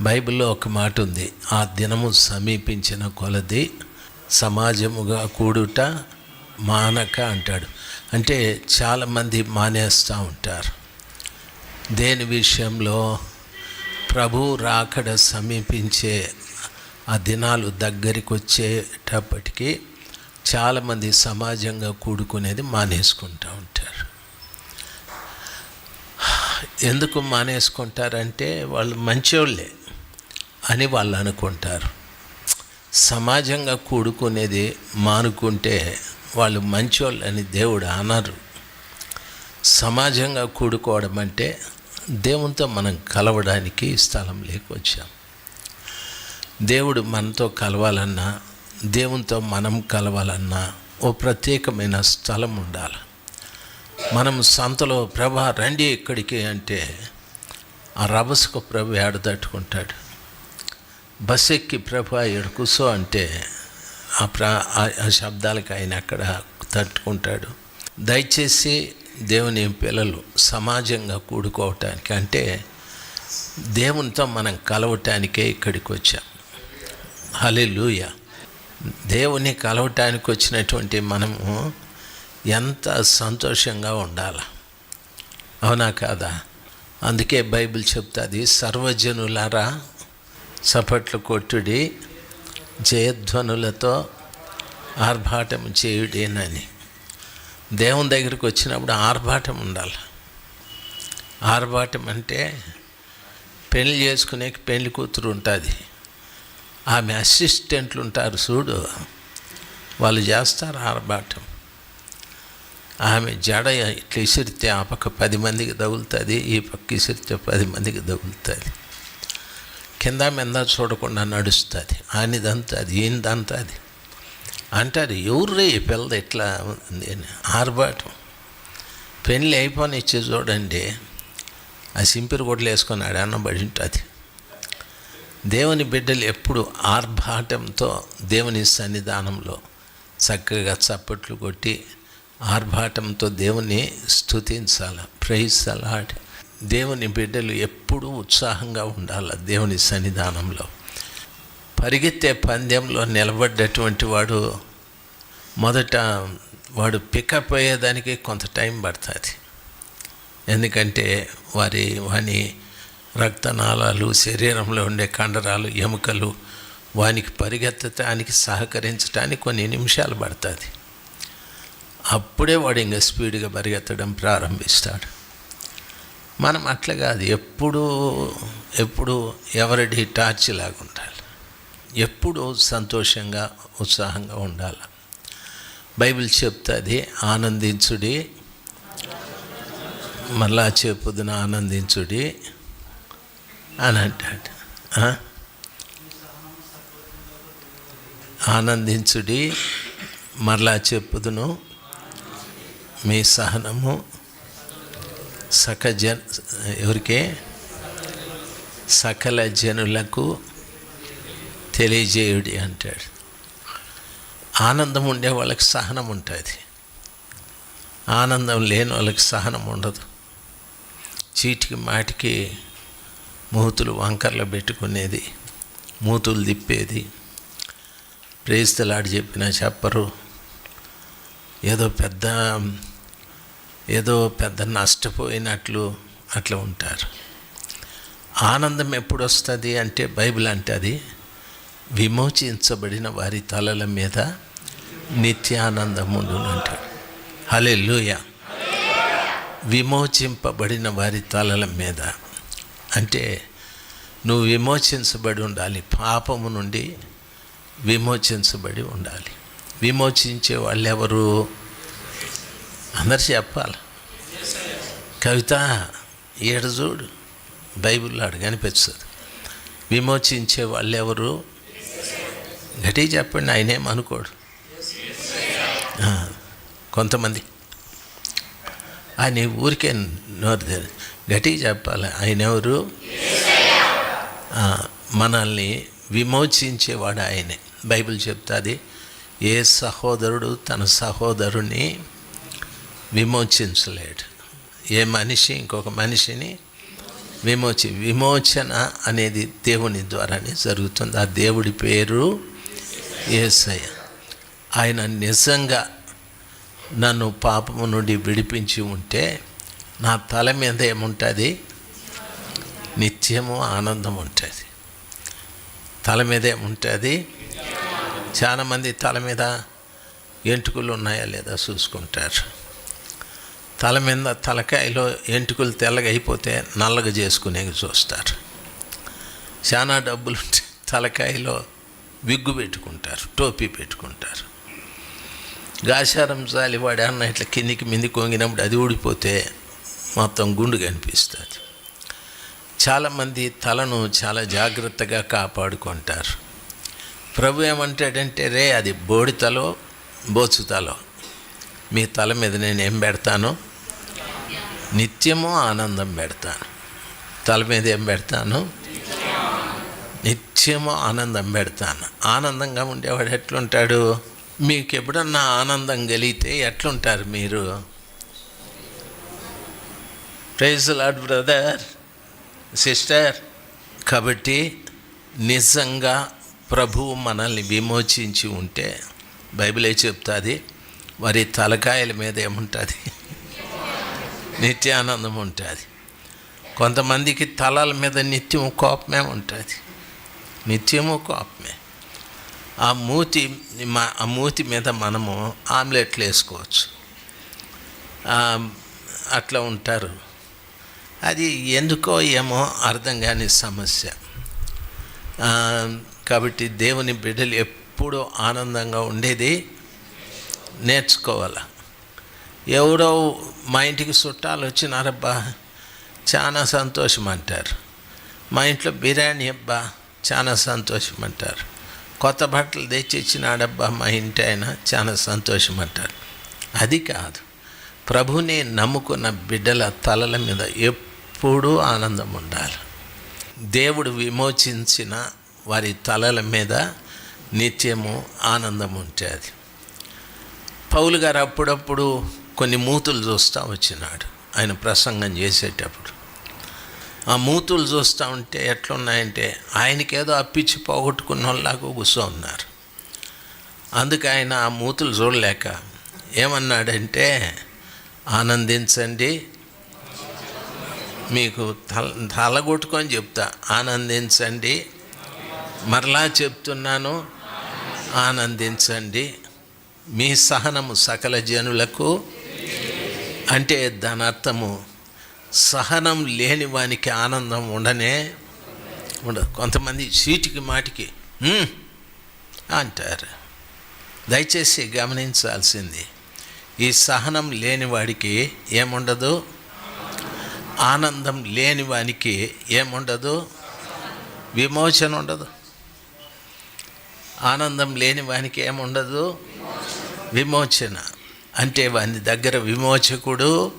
బైబిల్లో ఒక మాట ఉంది. ఆ దినము సమీపించిన కొలది సమాజముగా కూడుట మానక అంటాడు. అంటే చాలామంది మానేస్తూ ఉంటారు. దేని విషయంలో? ప్రభు రాకడ సమీపించే ఆ దినాలు దగ్గరికి వచ్చేటప్పటికి చాలామంది సమాజంగా కూడుకునేది మానేసుకుంటూ ఉంటారు. ఎందుకు మానేసుకుంటారంటే వాళ్ళు మంచోళ్ళే. అని వాళ్ళు అనుకుంటారు. సమాజంగా కూడుకునేది మానుకుంటే వాళ్ళు మంచోళ్ళు అని దేవుడు అనరు. సమాజంగా కూడుకోవడం అంటే దేవునితో మనం కలవడానికి స్థలం లేకొచ్చాం. దేవుడు మనతో కలవాలన్నా దేవునితో మనం కలవాలన్నా ఓ ప్రత్యేకమైన స్థలం ఉండాలి. మనం సంతలో ప్రభా రండి ఇక్కడికి అంటే ఆ రభసుకు ప్రభు ఏడ తట్టుకుంటాడు? బస్ ఎక్కి ప్రభా ఇక్కడ కూసో అంటే ఆ ప్రా ఆ శబ్దాలకు ఆయన అక్కడ తట్టుకుంటాడు. దయచేసి దేవుని పిల్లలు సమాజంగా కూడుకోవటానికి అంటే దేవునితో మనం కలవటానికే ఇక్కడికి వచ్చాం. హలే దేవుని కలవటానికి వచ్చినటువంటి మనము ఎంత సంతోషంగా ఉండాలి? అవునా కాదా? అందుకే బైబిల్ చెప్తుంది సర్వజనులారా చప్పట్లు కొట్టుడి జయధ్వనులతో ఆర్భాటం చేయుడేనని దేవుని దగ్గరికి వచ్చినప్పుడు ఆర్భాటం ఉండాలి. ఆర్భాటం అంటే పెళ్ళి చేసుకునే పెళ్ళి కూతురు ఉంటుంది. ఆమె అసిస్టెంట్లు ఉంటారు చూడు. వాళ్ళు చేస్తారు ఆర్భాటం. ఆమె జడ ఇట్లా ఇసిరితే ఆ పక్క పది మందికి తగులుతుంది ఈ పక్క ఇసిరితే పది మందికి తగులుతుంది. కింద మింద చూడకుండా నడుస్తుంది. ఆయనదంతా అది ఈయనదంతా అది అంటారు ఎవరు ఈ పిల్లది ఎట్లా ఉంది అని. ఆర్భాటం. పెళ్ళి అయిపోయి ఇచ్చి చూడండి ఆ సింపిరి గొడ్లు వేసుకొని అన్న బడి ఉంటుంది దేవుని బిడ్డలు ఎప్పుడు ఆర్భాటంతో దేవుని సన్నిధానంలో చక్కగా చప్పట్లు కొట్టి ఆర్భాటంతో దేవుని స్థుతించాలి ప్రేయించాలి దేవుని బిడ్డలు ఎప్పుడూ ఉత్సాహంగా ఉండాలి దేవుని సన్నిధానంలో. పరిగెత్తే పందెంలో నిలబడ్డటువంటి వాడు మొదట వాడు పికప్ అయ్యేదానికి కొంత టైం పడుతుంది. ఎందుకంటే వారి వాని రక్తనాళాలు శరీరంలో ఉండే కండరాలు ఎముకలు వానికి పరిగెత్తటానికి సహకరించడానికి కొన్ని నిమిషాలు పడుతుంది. అప్పుడే వాడు ఇంకా స్పీడ్గా పరిగెత్తడం ప్రారంభిస్తాడు. మనం అట్లా కాదు. ఎప్పుడు ఎప్పుడు ఎవరిడి టార్చ్ లాగా ఉండాలి ఎప్పుడు సంతోషంగా ఉత్సాహంగా ఉండాలి. బైబిల్ చెప్తుంది ఆనందించుడి. మళ్ళా చెప్పుదున ఆనందించుడి అని అంటాడు. ఆనందించుడి మరలా చెప్పుదును మీ సహనము సక జన్ ఎవరికే? సకల జనులకు తెలియజేయుడి అంటాడు. ఆనందం ఉండే వాళ్ళకి సహనం ఉంటుంది. ఆనందం లేని వాళ్ళకి సహనం ఉండదు. చీటికి మాటికి మూతులు వంకర్లు పెట్టుకునేది మూతులు తిప్పేది. ప్రేస్తలాడి చెప్పినా చెప్పరు. ఏదో పెద్ద ఏదో పెద్ద నష్టపోయినట్లు అట్లా ఉంటారు. ఆనందం ఎప్పుడు వస్తుంది అంటే బైబిల్ అంటే అది విమోచించబడిన వారి తలల మీద నిత్యానందము అంటాడు. హలే లూయ విమోచింపబడిన వారి తలల మీద. అంటే నువ్వు విమోచించబడి ఉండాలి. పాపము నుండి విమోచించబడి ఉండాలి. విమోచించే వాళ్ళు ఎవరు అందరు చెప్పాలి. కవిత ఈడ చూడు బైబిల్లో అడు కనిపిస్తుంది విమోచించే వాళ్ళు ఎవరు గట్టిగా చెప్పండి ఆయనేం అనుకోడు. కొంతమంది. ఆయన ఊరికే నోరు గట్టిగా చెప్పాలి ఆయన ఎవరు మనల్ని విమోచించేవాడు ఆయనే. బైబిల్ చెప్తుంది ఏ సహోదరుడు తన సహోదరుని విమోచించలేడు. ఏ మనిషి ఇంకొక మనిషిని విమోచి విమోచన అనేది దేవుని ద్వారానే జరుగుతుంది. ఆ దేవుడి పేరు ఏసయ్య. ఆయన నిజంగా నన్ను పాపము నుండి విడిపించి ఉంటే నా తల మీద ఏముంటుంది? నిత్యము ఆనందం ఉంటుంది. తల మీద ఏముంటుంది? చాలామంది తల మీద ఎంటుకలు ఉన్నాయా లేదా చూసుకుంటారు. తల మీద తలకాయలో ఎంటుకలు తెల్లగా అయిపోతే నల్లగా చేసుకునే చూస్తారు. చాలా డబ్బులు తలకాయలో విగ్గు పెట్టుకుంటారు టోపీ పెట్టుకుంటారు. గాశారం జాలి వాడి అన్న ఇట్లా కిందికి మింది కొంగినప్పుడు అది ఊడిపోతే మొత్తం గుండు కనిపిస్తుంది. చాలామంది తలను చాలా జాగ్రత్తగా కాపాడుకుంటారు. ప్రభు ఏమంటాడంటే రే అది బోడితలో బోచుతలో. మీ తల మీద నేను ఏం పెడతాను? నిత్యము ఆనందం పెడతాను. తల మీద ఏం పెడతాను? నిత్యము ఆనందం పెడతాను. ఆనందంగా ఉండేవాడు ఎట్లుంటాడు? మీకు ఎప్పుడన్నా ఆనందం కలిగితే ఎట్లుంటారు మీరు? ప్రైజ్ లాడ్ బ్రదర్ సిస్టర్ కాబట్టి నిజంగా ప్రభువు మనల్ని విమోచించి ఉంటే బైబిలే చెప్తుంది వారి తలకాయల మీద ఏముంటుంది? నిత్యానందం ఉంటుంది. కొంతమందికి తలల మీద నిత్యము కోపమే ఉంటుంది. నిత్యము కోపమే. ఆ మూతి మా- ఆ మూతి మీద మనము ఆమ్లెట్లు వేసుకోవచ్చు. అట్లా ఉంటారు. అది ఎందుకో ఏమో అర్థం కాని సమస్య. కాబట్టి దేవుని బిడ్డలు ఎప్పుడూ ఆనందంగా ఉండేది నేర్చుకోవాలి. ఎవరో మా ఇంటికి చుట్టాలు వచ్చినారబ్బా చాలా సంతోషం అంటారు మా ఇంట్లో బిర్యానీ అబ్బా చాలా సంతోషం అంటారు కొత్త బట్టలు తెచ్చి ఇచ్చినాడబ్బా మా ఇంటి ఆయన చాలా సంతోషం అంటారు అది కాదు ప్రభుని నమ్ముకున్న బిడ్డల తలల మీద ఎప్పుడూ ఆనందం ఉండాలి. దేవుడు విమోచించిన వారి తలల మీద నిత్యము ఆనందం ఉంటుంది. పౌలు గారు అప్పుడప్పుడు కొన్ని మూతులు చూస్తూ వచ్చినాడు. ఆయన ప్రసంగం చేసేటప్పుడు. ఆ మూతులు చూస్తూ ఉంటే ఎట్లున్నాయంటే ఆయనకేదో అప్పిచ్చి పోగొట్టుకున్న వాళ్ళలాగా కూర్చో ఉన్నారు. అందుకు ఆయన ఆ మూతులు చూడలేక ఏమన్నాడంటే ఆనందించండి మీకు తల తలగొట్టుకొని చెప్తా. ఆనందించండి మరలా చెప్తున్నాను ఆనందించండి. మీ సహనము సకల జనులకు అంటే దాని అర్థము సహనం లేని వానికి ఆనందం ఉండనే ఉండదు. కొంతమంది సీటికి మాటికి అంటారు. దయచేసి గమనించాల్సింది ఈ సహనం లేని వాడికి ఏముండదు? ఆనందం లేని వానికి ఏముండదు? విమోచన ఉండదు. ఆనందం లేని వానికి ఏముండదు? విమోచన. అంటే వాని దగ్గర విమోచకుడు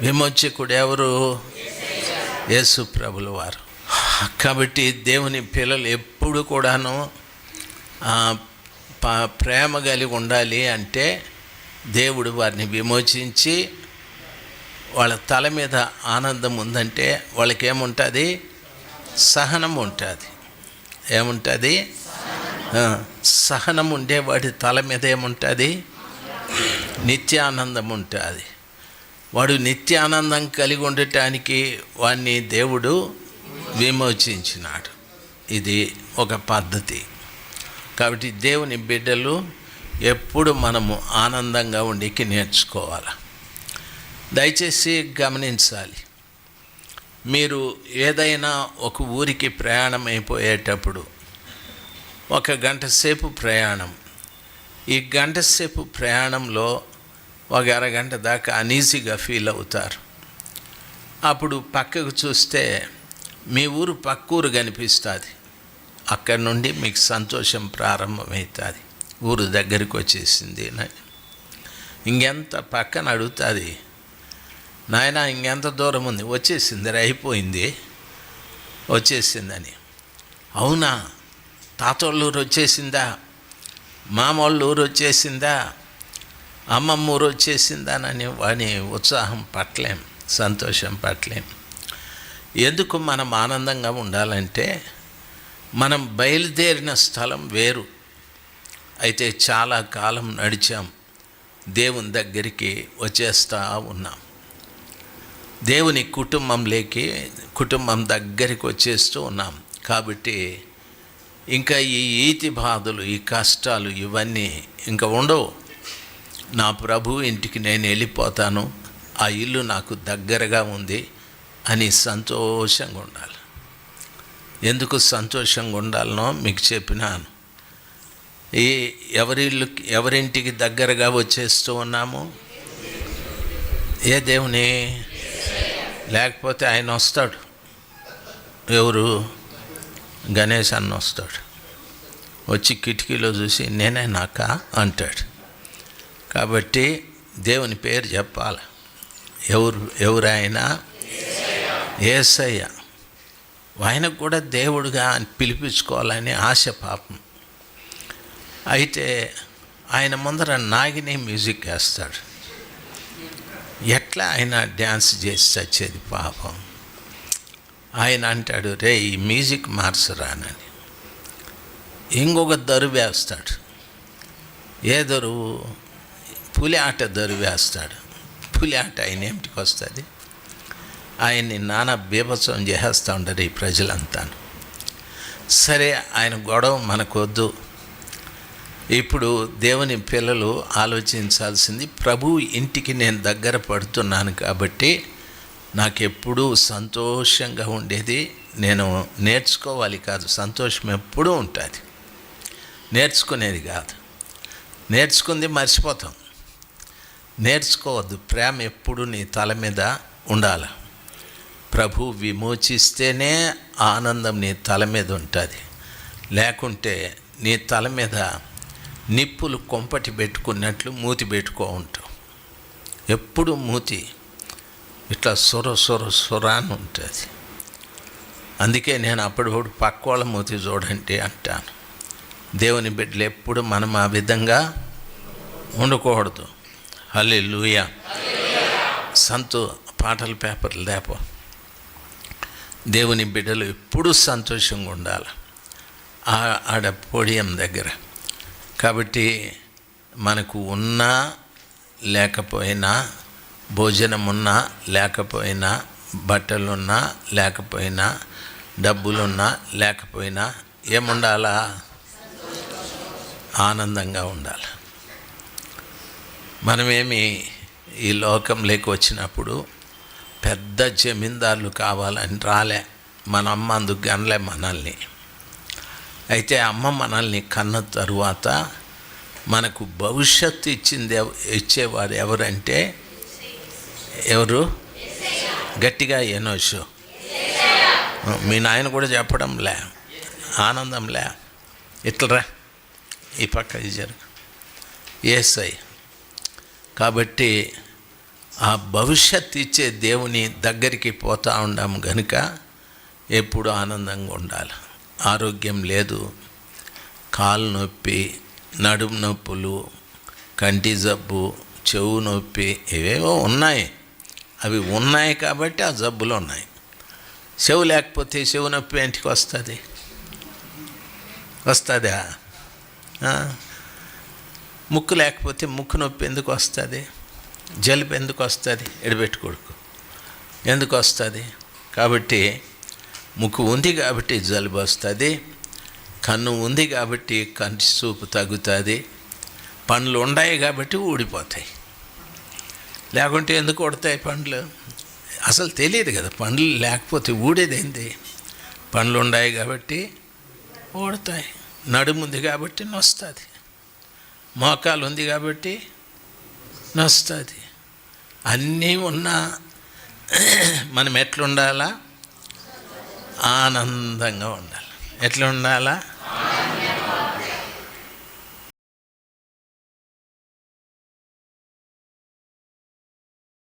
విమోచకుడు ఎవరు? యేసు ప్రభుల వారు. కాబట్టి దేవుని పిల్లలు ఎప్పుడు కూడాను ప్రేమ కలిగి ఉండాలి అంటే దేవుడు వారిని విమోచించి వాళ్ళ తల మీద ఆనందం ఉందంటే వాళ్ళకేముంటుంది? సహనం ఉంటుంది. ఏముంటుంది? సహనం సహనం ఉండేవాడి తల మీద ఏముంటుంది? నిత్యానందం ఉంటుంది వాడు నిత్యానందం కలిగి ఉండటానికి వాడిని దేవుడు విమోచించినాడు. ఇది ఒక పద్ధతి. కాబట్టి దేవుని బిడ్డలు ఎప్పుడు మనము ఆనందంగా ఉండికి నేర్చుకోవాలి? దయచేసి గమనించాలి. మీరు ఏదైనా ఒక ఊరికి ప్రయాణం అయిపోయేటప్పుడు ఒక గంట సేపు ప్రయాణం ఈ గంట సేపు ప్రయాణంలో ఒక అరగంట దాకా అనీజీగా ఫీల్ అవుతారు. అప్పుడు పక్కకు చూస్తే మీ ఊరు పక్క ఊరు కనిపిస్తుంది. అక్కడి నుండి మీకు సంతోషం ప్రారంభమవుతుంది. ఊరు దగ్గరికి వచ్చేసింది ఇంకెంత పక్కన అడుగుతుంది. నాయన ఇంకెంత దూరం ఉంది? వచ్చేసింది అయిపోయింది. వచ్చేసిందని. అవునా? తాతోళ్ళూరు వచ్చేసిందా? మామూళ్ళు ఊరు వచ్చేసిందా? అమ్మమ్మ ఊరు వచ్చేసిందానని వాని ఉత్సాహం పట్టలేం సంతోషం పట్టలేం. ఎందుకు మనం ఆనందంగా ఉండాలంటే మనం బయలుదేరిన స్థలం వేరు. అయితే చాలా కాలం నడిచాం దేవుని దగ్గరికి వచ్చేస్తా ఉన్నాం. దేవుని కుటుంబంలోకి కుటుంబం దగ్గరికి వచ్చేస్తూ ఉన్నాం. కాబట్టి ఇంకా ఈ ఈతి బాధలు ఈ కష్టాలు ఇవన్నీ ఇంకా ఉండవు. నా ప్రభు ఇంటికి నేను వెళ్ళిపోతాను. ఆ ఇల్లు నాకు దగ్గరగా ఉంది అని సంతోషంగా ఉండాలి. ఎందుకు సంతోషంగా ఉండాలనో మీకు చెప్పినాను. ఈ ఎవరిల్లు ఎవరింటికి దగ్గరగా వచ్చేస్తూ ఉన్నాము? ఏ దేవుని? లేకపోతే ఆయన వస్తాడు. ఎవరు? గణేష్ అన్న వస్తాడు. వచ్చి కిటికీలో చూసి నేనే నాక? అంటాడు. కాబట్టి దేవుని పేరు చెప్పాలి. ఎవరు ఎవరైనా? ఏసయ్య. ఆయనకు కూడా దేవుడుగా అని పిలిపించుకోవాలని ఆశ పాపం. అయితే ఆయన ముందర నాగిని మ్యూజిక్ వేస్తాడు. ఎట్లా ఆయన డ్యాన్స్ చేసి చచ్చేది పాపం? ఆయన అంటాడు రే ఈ మ్యూజిక్ మార్చరానని ఇంకొక దరువు వేస్తాడు. ఏ దరువు పులి ఆట దరు వేస్తాడు. పులి ఆట ఆయన ఏమిటికి వస్తుంది? ఆయన్ని నానా బీభత్సం చేసేస్తూ ఉంటారు ఈ ప్రజలంతా సరే ఆయన గొడవ మనకొద్దు. ఇప్పుడు దేవుని పిల్లలు ఆలోచించాల్సింది ప్రభు ఇంటికి నేను దగ్గర పడుతున్నాను కాబట్టి నాకు ఎప్పుడూ సంతోషంగా ఉండేది నేను నేర్చుకోవాలి కాదు సంతోషం ఎప్పుడూ ఉంటుంది. నేర్చుకునేది కాదు. నేర్చుకుంది మర్చిపోతాం. నేర్చుకోవద్దు ప్రేమ ఎప్పుడు నీ తల మీద ఉండాలి. ప్రభు విమోచిస్తేనే ఆనందం నీ తల మీద ఉంటుంది. లేకుంటే నీ తల మీద నిప్పులు కొంపటి పెట్టుకున్నట్లు మూతి పెట్టుకో ఉంటావు. ఎప్పుడు మూతి ఇట్లా సొర సొర సొర అని ఉంటుంది. అందుకే నేను అప్పటిప్పుడు పక్కోళ్ళ మూతి చూడండి అంటాను. దేవుని బిడ్డలు ఎప్పుడు మనం ఆ విధంగా ఉండకూడదు. హలే లూయ సంతో పాటల పేపర్లు లేపో. దేవుని బిడ్డలు ఎప్పుడూ సంతోషంగా ఉండాలి. ఆ- ఆడ పోడియం దగ్గర. కాబట్టి మనకు ఉన్నా లేకపోయినా భోజనం ఉన్నా లేకపోయినా బట్టలున్నా లేకపోయినా డబ్బులున్నా లేకపోయినా ఏముండాలా? ఆనందంగా ఉండాలి. మనమేమి ఈ లోకంలోకి వచ్చినప్పుడు పెద్ద జమీందారులు కావాలని రాలే. మన అమ్మ అందుకు గనలే మనల్ని. అయితే అమ్మ మనల్ని కన్న తరువాత మనకు భవిష్యత్తు ఇచ్చింది ఇచ్చేవారు ఎవరంటే ఎవరు? గట్టిగా ఎనోషు మీ నాయన కూడా చెప్పడం లే. ఆనందం లే. ఇట్లరా ఈ పక్క ఇది జరుగు ఏసై. కాబట్టి ఆ భవిష్యత్ ఇచ్చే దేవుని దగ్గరికి పోతూ ఉండాము గనుక ఎప్పుడు ఆనందంగా ఉండాలి. ఆరోగ్యం లేదు. కాలు నొప్పి నడుము నొప్పులు కంటి జబ్బు చెవు నొప్పి ఇవేవో ఉన్నాయి. అవి ఉన్నాయి కాబట్టి ఆ జబ్బులు ఉన్నాయి. చెవు లేకపోతే చెవు నొప్పి ఇంటికి వస్తుంది? వస్తుందా? ముక్కు లేకపోతే ముక్కు నొప్పి ఎందుకు వస్తుంది? జలుబు ఎందుకు వస్తుంది? ఎడబెట్టుకోడుకు ఎందుకు వస్తుంది? కాబట్టి ముక్కు ఉంది కాబట్టి జలుబు వస్తుంది. కన్ను ఉంది కాబట్టి కంటి చూపు తగ్గుతుంది. పండ్లు ఉన్నాయి కాబట్టి ఊడిపోతాయి. లేకుంటే ఎందుకు కొడతాయి పండ్లు? అసలు తెలియదు కదా పండ్లు లేకపోతే ఊడేదేంది? పండ్లు ఉన్నాయి కాబట్టి ఊడతాయి నడుముంది కాబట్టి నొస్తుంది మోకాలు ఉంది కాబట్టి నొస్తుంది. అన్నీ ఉన్నా మనం ఎట్లుండాలా? ఆనందంగా ఉండాలి. ఎట్లా ఉండాలా